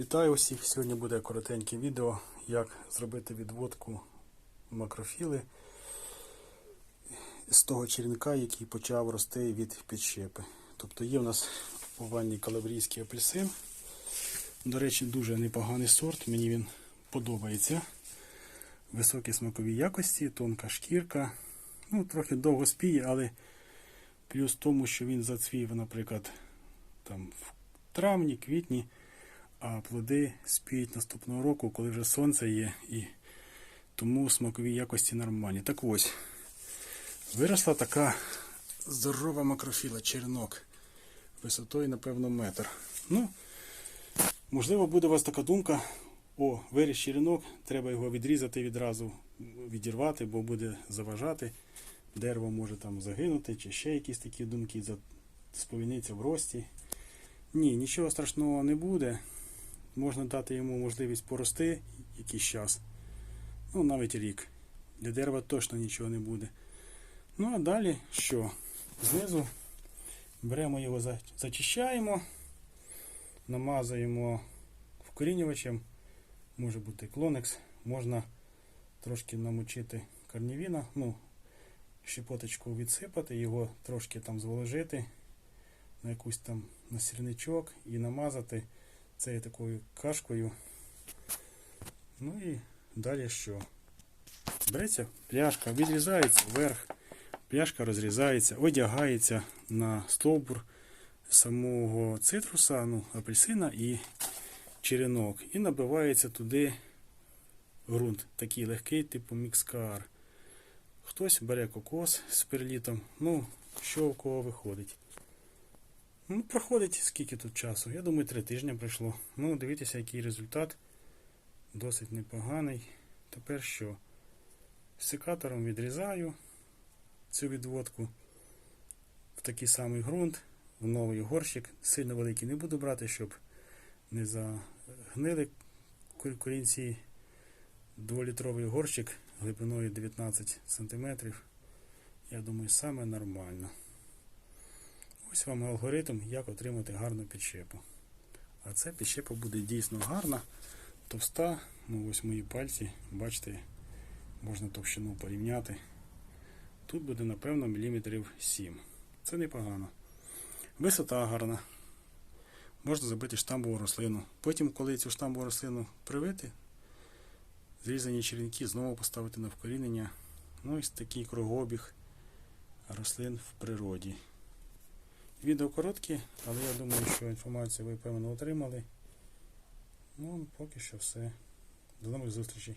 Вітаю усіх! Сьогодні буде коротеньке відео, як зробити відводку макрофіли з того черенка, який почав рости від підщепи. Тобто є в нас у ванні калабрійський апельсин. До речі, дуже непоганий сорт, мені він подобається. Високі смакові якості, тонка шкірка. Ну, трохи довго спіє, але плюс в тому, що він зацвів, наприклад, там в травні, квітні а плоди спіють наступного року, коли вже сонце є, і тому смакові якості нормальні. Так ось, виросла така здорова макрофіла, черенок, висотою, напевно, метр. Ну, можливо, буде у вас така думка, о, виріс черенок, треба його відрізати відразу, відірвати, бо буде заважати. Дерево може там загинути, чи ще якісь такі думки, сповільниться в рості. Ні, нічого страшного не буде можна дати йому можливість порости якийсь час. Ну, навіть рік. Для дерева точно нічого не буде. Ну, а далі що? Знизу беремо його, зачищаємо, намазуємо вкорінювачем, може бути клонекс, можна трошки намочити карнівіна, ну, щепоточку відсипати, його трошки там зволожити на якусь там на сірничок і намазати цією такою кашкою. Ну і далі що? Береться пляшка, відрізається вверх, пляшка розрізається, одягається на стовбур самого цитруса, ну, апельсина і черенок. І набивається туди ґрунт, такий легкий, типу мікскар. Хтось бере кокос з перлітом, ну, що у кого виходить. Ну, проходить скільки тут часу? Я думаю, три тижні пройшло. Ну, дивіться, який результат. Досить непоганий. Тепер що? Секатором відрізаю цю відводку в такий самий ґрунт, в новий горщик. Сильно великий не буду брати, щоб не загнили кор- корінці. Дволітровий горщик глибиною 19 см. Я думаю, саме нормально. Ось вам алгоритм, як отримати гарну підщепу. А ця підщепа буде дійсно гарна, товста. Ну ось мої пальці, бачите, можна товщину порівняти. Тут буде, напевно, міліметрів 7. Це непогано. Висота гарна. Можна забити штамбову рослину. Потім, коли цю штамбову рослину привити, зрізані черенки знову поставити на вкорінення. Ну ось такий кругообіг рослин в природі. Відео коротке, але я думаю, що інформацію ви певно отримали. Ну, поки що все. До нових зустрічей.